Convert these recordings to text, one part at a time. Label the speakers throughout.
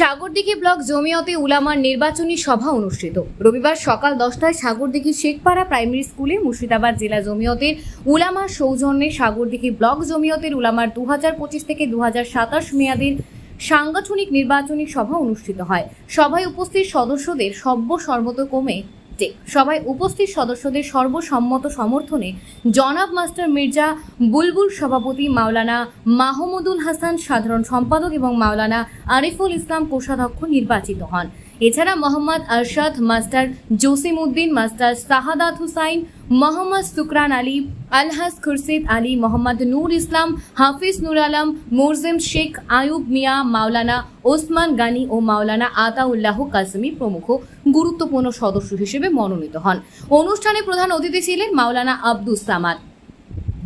Speaker 1: Sagardighi block জমিয়তে উলামার নির্বাচনী সভা অনুষ্ঠিত। রবিবার সকাল দশটায় সাগরদিঘি শেখপাড়া প্রাইমারি স্কুলে মুর্শিদাবাদ জেলা জমিয়তের উলামার সৌজন্যে সাগরদিঘি ব্লক জমিয়তের উলামার দু থেকে দু মেয়াদের সাংগঠনিক নির্বাচনী সভা অনুষ্ঠিত হয়। সভায় উপস্থিত সদস্যদের সব্য সর্বত কমে টেক সভায় উপস্থিত সদস্যদের সর্বসম্মত সমর্থনে জনাব মাস্টার মির্জা বুলবুল সভাপতি মাওলানা মাহমুদুল হাসান সাধারণ সম্পাদক এবং মাওলানা আরিফুল ইসলাম কোষাধ্যক্ষ নির্বাচিত হন। এছাড়া মোহাম্মদ আরশাদ, মাস্টার জসিম উদ্দিন মাস্টার শাহাদাত হুসাইন মোহাম্মদ সুকরান আলী আলহাস খুরশিদ আলী, মোহাম্মদ নূর ইসলাম, হাফিজ নুর আলম, মোরজেম শেখ আয়ুব মিয়া, মাওলানা ওসমান গানি ও মাওলানা আতাউল্লাহ কাসমি প্রমুখ গুরুত্বপূর্ণ সদস্য হিসেবে মনোনীত হন। অনুষ্ঠানে প্রধান অতিথি ছিলেন মাওলানা আব্দুস সামাদ।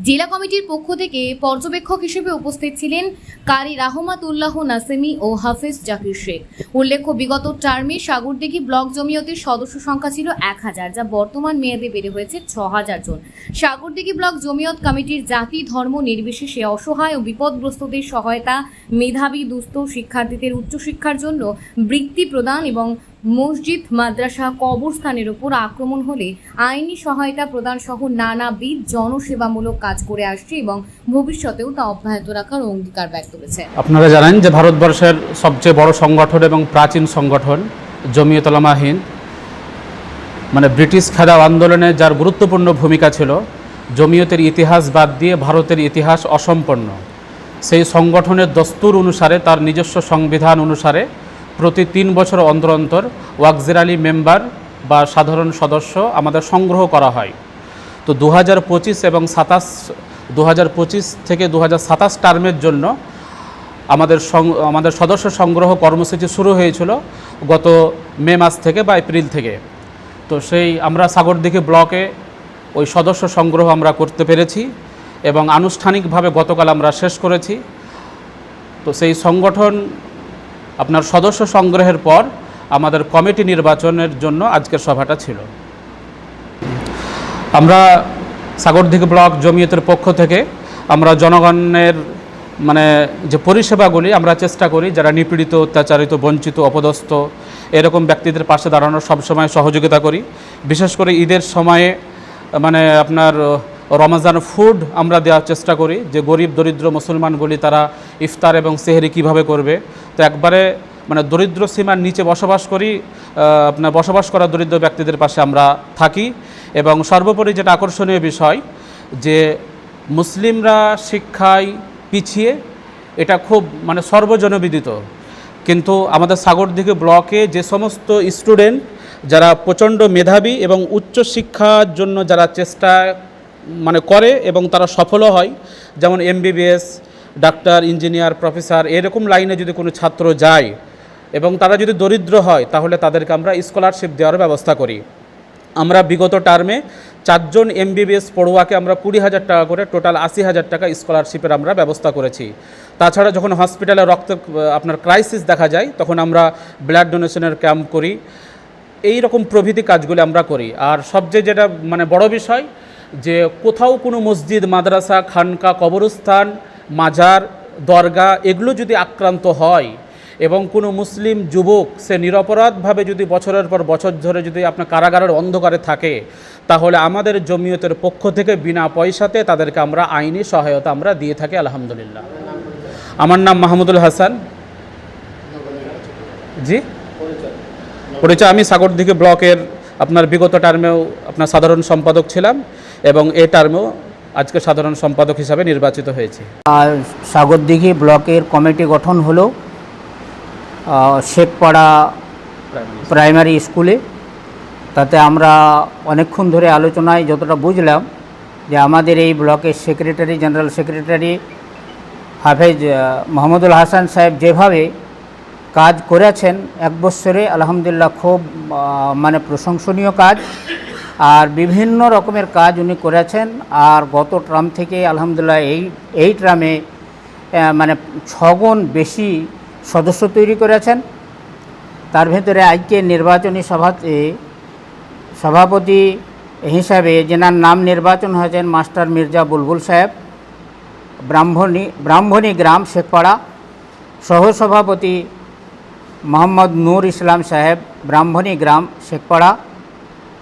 Speaker 1: জেলা কমিটির পক্ষ থেকে পর্যবেক্ষক হিসেবে উপস্থিত ছিলেন কারি রাহমাতুল্লাহ নাসেমি ও হাফিজ জাকির শেখ। উল্লেখ্য, বিগত টার্মে সাগরদিঘি ব্লক জমিয়তের সদস্য সংখ্যা ছিল এক হাজার, যা বর্তমান মেয়াদে বেড়ে হয়েছে ছ হাজার জন। সাগরদিঘি ব্লক জমিয়ত কমিটির জাতি, ধর্ম নির্বিশেষে অসহায় ও বিপদগ্রস্তদের সহায়তা, মেধাবী, দুস্থ শিক্ষার্থীদের উচ্চশিক্ষার জন্য বৃত্তি প্রদান এবং মসজিদ, মাদ্রাসা, কবরস্থানের ওপর আক্রমণ হলে আইনি সহায়তা প্রদান সহ নানাবিধ জনসেবামূলক কাজ করে আসছে এবং ভবিষ্যতেও তা অব্যাহত রাখার অঙ্গীকার ব্যক্ত করেছে।
Speaker 2: আপনারা জানেন যে ভারতবর্ষের সবচেয়ে বড় সংগঠন এবং প্রাচীন সংগঠন জমিয়তলামা হিন্দ। মানে ব্রিটিশ খেদাও আন্দোলনে যার গুরুত্বপূর্ণ ভূমিকা ছিল জমিয়তের ইতিহাস বাদ দিয়ে ভারতের ইতিহাস অসম্পন্ন। সেই সংগঠনের দস্তুর অনুসারে, তার নিজস্ব সংবিধান অনুসারে প্রতি তিন বছর অন্তর অন্তর ওয়াকজির আলী মেম্বার বা সাধারণ সদস্য আমাদের সংগ্রহ করা হয়। তো দু হাজার পঁচিশ এবং সাতাশ দু হাজার পঁচিশ থেকে দু হাজার সাতাশ টার্মের জন্য আমাদের আমাদের সদস্য সংগ্রহ কর্মসূচি শুরু হয়েছিল গত মে মাস থেকে বা এপ্রিল থেকে। তো সেই আমরা সাগরদিঘি ব্লকে ওই সদস্য সংগ্রহ আমরা করতে পেরেছি এবং আনুষ্ঠানিকভাবে গতকাল আমরা শেষ করেছি। তো সেই সংগঠন আপনার সদস্য সংগ্রহের পর আমাদের কমিটি নির্বাচনের জন্য আজকের সভাটা ছিল। আমরা সাগরদিঘি ব্লক জমিয়তের পক্ষ থেকে আমরা জনগণের মানে যে পরিষেবাগুলি আমরা চেষ্টা করি, যারা নিপীড়িত, অত্যাচারিত, বঞ্চিত, অপদস্থ, এরকম ব্যক্তিদের পাশে দাঁড়ানোর সবসময় সহযোগিতা করি। বিশেষ করে ঈদের সময়ে মানে আপনার রমজান ফুড আমরা দেওয়ার চেষ্টা করি, যে গরিব, দরিদ্র, মুসলমানগুলি তারা ইফতার এবং সেহরি কীভাবে করবে? তো একবারে মানে দরিদ্র সীমার নিচে বসবাস করি আপনার বসবাস করা দরিদ্র ব্যক্তিদের পাশে আমরা থাকি এবং সর্বোপরি যেটা আকর্ষণীয় বিষয় যে মুসলিমরা শিক্ষায় পিছিয়ে এটা খুব মানে সর্বজনবিদিত। কিন্তু আমাদের সাগরদিঘি ব্লকে যে সমস্ত স্টুডেন্ট যারা প্রচণ্ড মেধাবী এবং উচ্চ শিক্ষার জন্য যারা চেষ্টা মানে করে এবং তারা সফলও হয়, যেমন এমবিবিএস ডাক্তার, ইঞ্জিনিয়ার, প্রফেসর এরকম লাইনে যদি কোনো ছাত্র যায় এবং তারা যদি দরিদ্র হয়, তাহলে তাদেরকে আমরা স্কলারশিপ দেওয়ার ব্যবস্থা করি। আমরা বিগত টার্মে চারজন এমবিবিএস পড়ুয়াকে আমরা কুড়ি হাজার টাকা করে টোটাল আশি হাজার টাকা স্কলারশিপের আমরা ব্যবস্থা করেছি। তাছাড়া যখন হসপিটালে রক্ত, আপনার ক্রাইসিস দেখা যায়, তখন আমরা ব্লাড ডোনেশনের ক্যাম্প করি। এই রকম প্রভৃতি কাজগুলি আমরা করি। আর সবচেয়ে যেটা মানে বড় বিষয় যে কোথাও কোনো মসজিদ, মাদ্রাসা, খানকা, কবরস্থান মাজার দরগা এগুলো যদি আক্রান্ত হয় এবং কোনো মুসলিম যুবক সে নিরপরাধভাবে যদি বছরের পর বছর ধরে যদি আপনার কারাগারের অন্ধকারে থাকে, তাহলে আমাদের জমিয়তের পক্ষ থেকে বিনা পয়সাতে তাদেরকে আমরা আইনি সহায়তা আমরা দিয়ে থাকি, আলহামদুলিল্লাহ। আমার নাম মাহমুদুল হাসান। জি? পরিচয়, আমি সাগরদিঘি ব্লকের আপনার বিগত টার্মেও আপনার সাধারণ সম্পাদক ছিলাম এবং এ টার্মেও আজকে সাধারণ সম্পাদক হিসাবে নির্বাচিত হয়েছে।
Speaker 3: আর সাগরদিঘি ব্লকের কমিটি গঠন হলো শেখপাড়া প্রাইমারি স্কুলে। তাতে আমরা অনেকক্ষণ ধরে আলোচনায় যতটা বুঝলাম যে আমাদের এই ব্লকের সেক্রেটারি জেনারেল সেক্রেটারি হাফেজ মোহাম্মদুল হাসান সাহেব যেভাবে কাজ করেছেন এক বৎসরে আলহামদুলিল্লাহ খুব মানে প্রশংসনীয় কাজ। আর বিভিন্ন রকমের কাজ উনি করেছেন। আর গত ট্রাম থেকে আলহামদুলিল্লাহ এই এই ট্রামে মানে ছগুণ বেশি সদস্য তৈরি করেছেন। তার ভেতরে আজকে নির্বাচনী সভাতে সভাপতি হিসাবে যেনার নাম নির্বাচন হয়েছেন মাস্টার মির্জা বুলবুল সাহেব, ব্রাহ্মণী ব্রাহ্মণী গ্রাম শেখপাড়া, সহসভাপতি মোহাম্মদ নূর ইসলাম সাহেব, ব্রাহ্মণী গ্রাম শেখপাড়া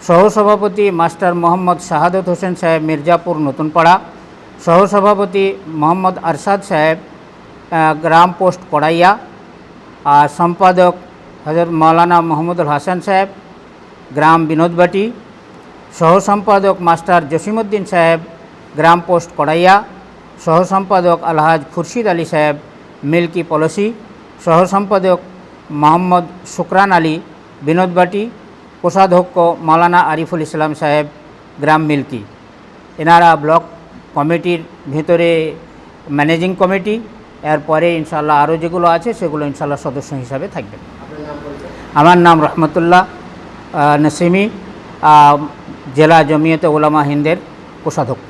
Speaker 3: সহসভাপতি মাস্টার মোহাম্মদ শাহাদত হোসেন সাহেব মির্জাপুর নতুনপাড়া সহসভাপতি মোহাম্মদ আরশাদ সাহেব আহ, গ্রাম পোস্ট কড়াইয়া আর সম্পাদক হজরত মৌলানা মোহাম্মদুল হাসান সাহেব গ্রাম বিনোদবাটি সহ সম্পাদক মাস্টার জসিমুদ্দিন সাহেব গ্রাম পোস্ট কড়াইয়া সহ সম্পাদক আলহাজ খুরশিদ আলী সাহেব মিল্কি পলসি সহ সম্পাদক মোহাম্মদ শুকরান আলী বিনোদবাটি কোষাধ্যক্ষ মালানা আরিফুল ইসলাম সাহেব, গ্রাম মিল্কি। এনারা ব্লক কমিটির ভেতরে ম্যানেজিং কমিটি, এরপরে ইনশাল্লাহ আরও যেগুলো আছে সেগুলো ইনশাল্লাহ সদস্য হিসাবে থাকবেন আমার নাম রহমতুল্লাহ নসিমি জেলা জমিয়তে ওলামা হিন্দের কোষাধ্যক্ষ